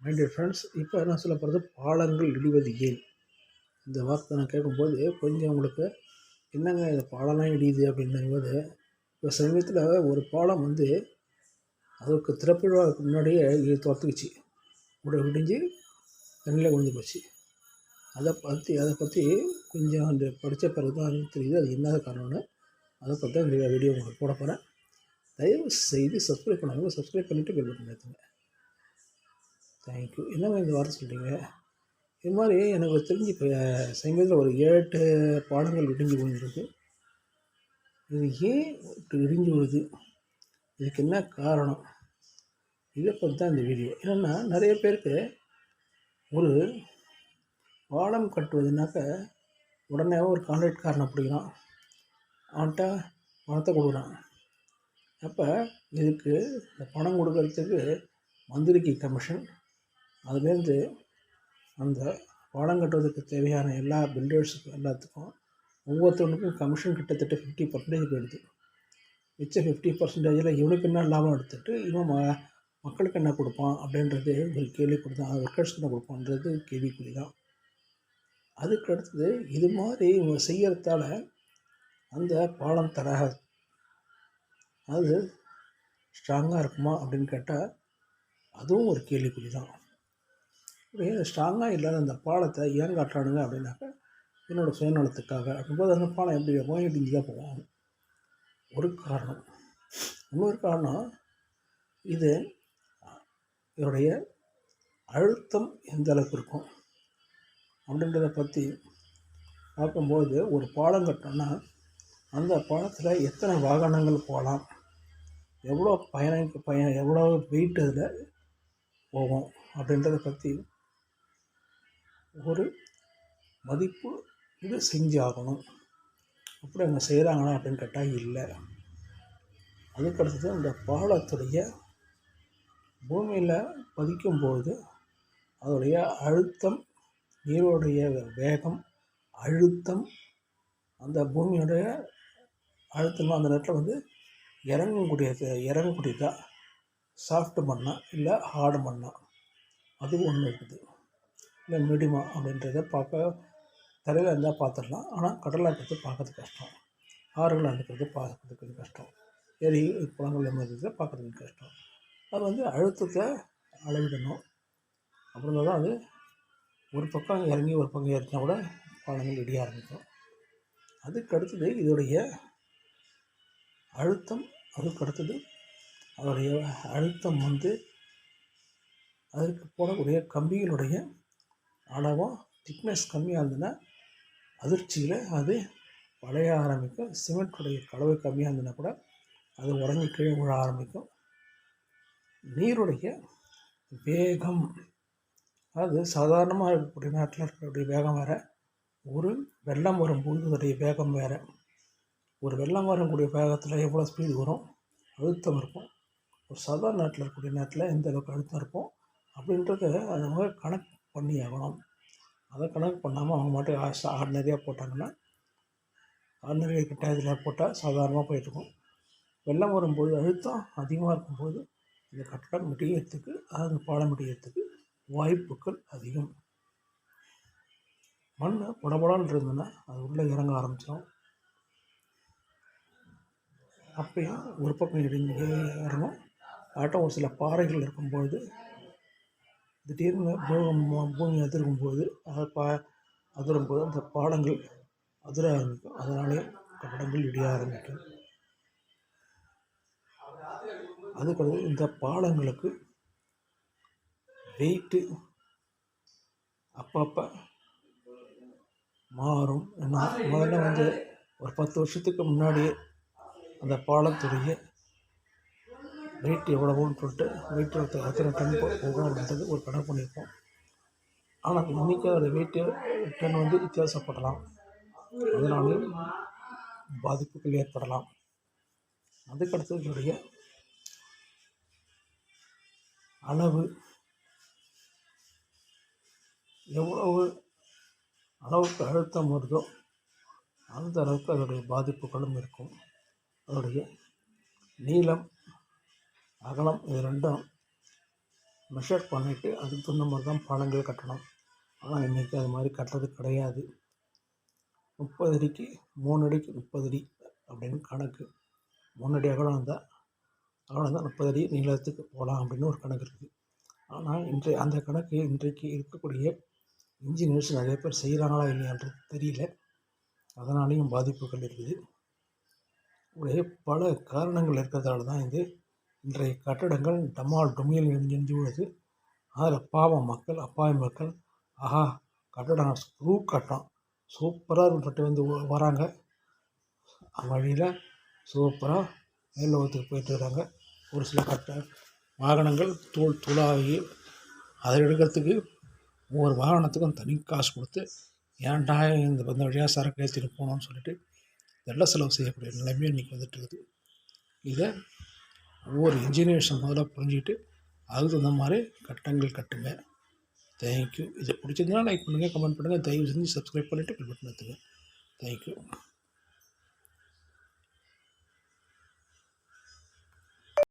My dear friends இப்போ நான் சொல்ல போகிறது பாலங்கள் இடிவது ஏன்? இந்த வார்த்தை நான் கேட்கும்போது கொஞ்சம் உங்களுக்கு என்னங்க இந்த பாலம்லாம் இடியுது அப்படின்னும்போது இப்போ சமீபத்தில் ஒரு பாலம் வந்து அதுக்கு திறப்பிழாவுக்கு முன்னாடியே இது துரத்துக்குச்சு. கூட விடிஞ்சு தண்ணியில் விழுந்து போச்சு. அதை பற்றி அதை பற்றி கொஞ்சம் அந்த படித்த பிறகு தான் எனக்கு தெரியுது அது என்ன காரணம்னு. அதை பற்றி தான் வீடியோ உங்களுக்கு போட போகிறேன் தயவு செய்து சப்ஸ்கிரைப் பண்ணாங்க சப்ஸ்கிரைப் பண்ணிவிட்டு பெல் பட்டன் எடுத்துங்க தேங்க்யூ என்னங்க இந்த வார்த்தை சொல்கிறீங்க இது மாதிரி எனக்கு தெரிஞ்சு இப்போ சமீபத்தில் ஒரு ஏழு எட்டு பாடங்கள் இடிஞ்சு விழுந்திருக்கு. இது ஏன் இடிஞ்சு விழுது? இதுக்கு என்ன காரணம்? இதை பற்றி தான் இந்த வீடியோ. என்னென்னா நிறைய பேருக்கு ஒரு பாலம் கட்டுவதுனாக்க உடனே ஒரு கான்ட்ராக்ட்காரனை பிடிக்கிறான் அவன்கிட்ட பணத்தை கொடுக்குறான். அப்போ இதுக்கு இந்த பணம் கொடுக்கறதுக்கு மந்திரிக்கு கமிஷன் அதுலேருந்து அந்த பாலம் கட்டுவதற்கு தேவையான எல்லா பில்டர்ஸுக்கும் எல்லாத்துக்கும் ஒவ்வொருத்தவனுக்கும் கமிஷன் கிட்டத்தட்ட ஃபிஃப்டி பர்சன்டேஜ் போயிடுது. மிச்ச ஃபிஃப்டி பர்சன்டேஜில் இவனுக்கு என்ன லாபம் எடுத்துகிட்டு இவன் ம மக்களுக்கு என்ன கொடுப்பான் அப்படின்றது ஒரு கேள்விக்குறி தான். ஒர்க்கர்ஸ்க்கு என்ன கொடுப்பான்றது கேள்விக்குறி தான். அதுக்கு அடுத்தது இது மாதிரி இவங்க செய்கிறதால அந்த பாலம் தராது. அது ஸ்ட்ராங்காக இருக்குமா அப்படின்னு கேட்டால் அதுவும் ஒரு கேள்விக்குறி தான். ஸ்ட்ராங்காக இல்லாத அந்த பாலத்தை ஏன் காட்டுறானுங்க அப்படின்னாக்கா என்னோடய சுயநலத்துக்காக. அப்படிங்கும்போது அந்த பாலம் எப்படி இருக்கும்? இடிஞ்சு தான் போகும். ஒரு காரணம். இன்னொரு காரணம் இது இதனுடைய அழுத்தம் எந்த அளவுக்கு இருக்கும்? அப்படின்றத பற்றி பார்க்கும்போது ஒரு பாலம் கட்டினோன்னா அந்த பாலத்தில் எத்தனை வாகனங்கள் போகலாம்? எவ்வளோ பயணம் பயணம் எவ்வளோ வெயிட் அதில் போகும்? அப்படின்றத பற்றி ஒரு மதிப்பு இது செஞ்சாகணும். அப்படி அவங்க செய்கிறாங்களா அப்படின்னு கேட்டால் இல்லை. அதுக்கடுத்தது அந்த பாலத்துடைய பூமியில் பதிக்கும்போது அதோடைய அழுத்தம் நீரோடைய வேகம் அழுத்தம் அந்த பூமியோடைய அழுத்தம் அந்த நேரத்தில் வந்து இறங்கக்கூடியது இறங்கக்கூடியதா சாஃப்ட் மண்ணா இல்லை ஹார்டு மண்ணா அது ஒன்று இருக்குது. இல்லை மீடியமா அப்படின்றத பார்க்க தரையில் இருந்தால் பார்த்துடலாம். ஆனால் கடலாக இருக்கிறது பார்க்கறது கஷ்டம். ஆறுகளாக இருக்கிறது பார்க்கறதுக்கு கஷ்டம். ஏரி குளங்கள் இருக்கிறத பார்க்குறதுக்கு கஷ்டம். அது வந்து அழுத்தத்தை அளவிடணும். அப்புறம் தான் அது ஒரு பக்கம் இறங்கி ஒரு பக்கம் இறங்கினா கூட பாலங்கள் இடிய ஆரம்பிக்கும். அதுக்கு அடுத்தது இதோடைய அழுத்தம் அதுக்கு அடுத்தது அதோடைய அழுத்தம் வந்து அதற்கு போடக்கூடிய கம்பிகளுடைய அளவும் திக்னஸ் கம்மியாக இருந்ததுன்னா அதிர்ச்சியில் அது வளைய ஆரம்பிக்கும். சிமெண்ட்டுடைய கலவை கம்மியாக இருந்ததுன்னா கூட அது உடஞ்சி கீழே விழ ஆரம்பிக்கும். நீருடைய வேகம் அது சாதாரணமாக இருக்கக்கூடிய நாட்டில் இருக்கக்கூடிய வேகம் வேறு ஒரு வெள்ளம் வரும்போது அதோடைய வேகம் வேறு. ஒரு வெள்ளம் வரக்கூடிய வேகத்தில் எவ்வளோ ஸ்பீடு வரும்? அழுத்தம் இருக்கும். ஒரு சாதாரண நாட்டில் இருக்கக்கூடிய நேரத்தில் எந்த அளவுக்கு அழுத்தம் இருக்கும்? அப்படின்றத அது கணக்கு பண்ணி ஆகணும் அதை கணக்கு பண்ணாமல் அவங்க மட்டும் ஆர்டினரியாக போட்டாங்கன்னா ஆர்டினரி கிட்ட இதில் போட்டால் சாதாரணமாக போயிட்டுருக்கும். வெள்ளம் வரும்போது அழுத்தம் அதிகமாக இருக்கும்போது இந்த கட்டடம் முடியறதுக்கு அதாவது பாலம் முடியறதுக்கு வாய்ப்புகள் அதிகம். மண் புடபடான்னு இருந்ததுன்னா அது உள்ளே இறங்க ஆரம்பிச்சிடும். அப்பயும் ஒரு பக்கம் இறங்கி இறங்கும். ஆட்டம் ஒரு சில பாறைகள் இருக்கும்பொழுது திடீர்னு பூகம் பூமி அதிருக்கும்போது அதை பா அதிரும்போது அந்த பாலங்கள் அதிர ஆரம்பிக்கும் அதனாலே படங்கள் இடிய ஆரம்பிக்கும் அதுக்கடுத்து இந்த பாலங்களுக்கு வெயிட்டு அப்பப்போ மாறும். ஏன்னா முதல்ல வந்து ஒரு பத்து வருஷத்துக்கு முன்னாடியே அந்த பாலத்துடைய வெயிட் எவ்வளவோன்னு சொல்லிட்டு வெயிட் அத்தனை டன் போகணும் அப்படின்றது ஒரு கணக்கு பண்ணியிருப்போம் ஆனால் இன்றைக்கி அது வெயிட்டு டன் வந்து வித்தியாசப்படலாம். அதனாலேயும் பாதிப்புகள் ஏற்படலாம். அதுக்கடுத்தது இதனுடைய அளவு. எவ்வளவு அளவுக்கு அழுத்தம் வருதோ அந்த அளவுக்கு அதனுடைய பாதிப்புகளும் இருக்கும். அதனுடைய நீளம் அகலம் இது ரெண்டும் மெஷர் பண்ணிவிட்டு அதுக்கு தகுந்த மாதிரி தான் பாலங்கள் கட்டணும். ஆனால் இன்றைக்கி அது மாதிரி கட்டுறது கிடையாது. முப்பது அடிக்கு மூணு அடிக்கு முப்பது அடி அப்படின்னு கணக்கு. மூணு அடி அகலம் இருந்தால் அகலம் இருந்தால் முப்பது அடி நீளத்துக்கு போகலாம் அப்படின்னு ஒரு கணக்கு இருக்குது ஆனால் இன்றைய அந்த கணக்கு இன்றைக்கு இருக்கக்கூடிய இன்ஜினியர்ஸ் நிறைய பேர் செய்கிறாங்களா இல்லையான்றது தெரியல. அதனாலேயும் பாதிப்புகள் இருக்குது. ஒரே பல காரணங்கள் இருக்கிறதால தான் இது இன்றைய கட்டடங்கள் டமால் டுமில் எரிஞ்சு அதில் பாவம் மக்கள் அப்பாவி மக்கள். ஆஹா கட்டடம் ஸ்க்ரூ கட்டம். சூப்பராக இருந்துட்டு வந்து வராங்க. வழியில் சூப்பராக மேல் லோகத்துக்கு போயிட்டு வராங்க. ஒரு சில கட்ட வாகனங்கள் தூள் தூளாகி அதை எடுக்கிறதுக்கு ஒவ்வொரு வாகனத்துக்கும் தனி காசு கொடுத்து ஏன்டா இந்த இந்த வழியாக சரக்கு ஏற்றிட்டு போகணும்னு சொல்லிட்டு வெள்ள செலவு செய்யக்கூடிய நிலைமையும் இன்றைக்கி வந்துட்டு இருக்குது. இதை ஒவ்வொரு இன்ஜினியர்ஸும் முதல்ல புரிஞ்சுக்கிட்டு அதுக்கு தகுந்த மாதிரி கட்டங்கள் கட்டுங்க. தேங்க்யூ இது பிடிச்சிருந்தா லைக் பண்ணுங்கள் கமெண்ட் பண்ணுங்கள் தயவு செஞ்சு சப்ஸ்கிரைப் பண்ணிவிட்டு பில் பட்டன் எடுத்துங்க தேங்க்யூ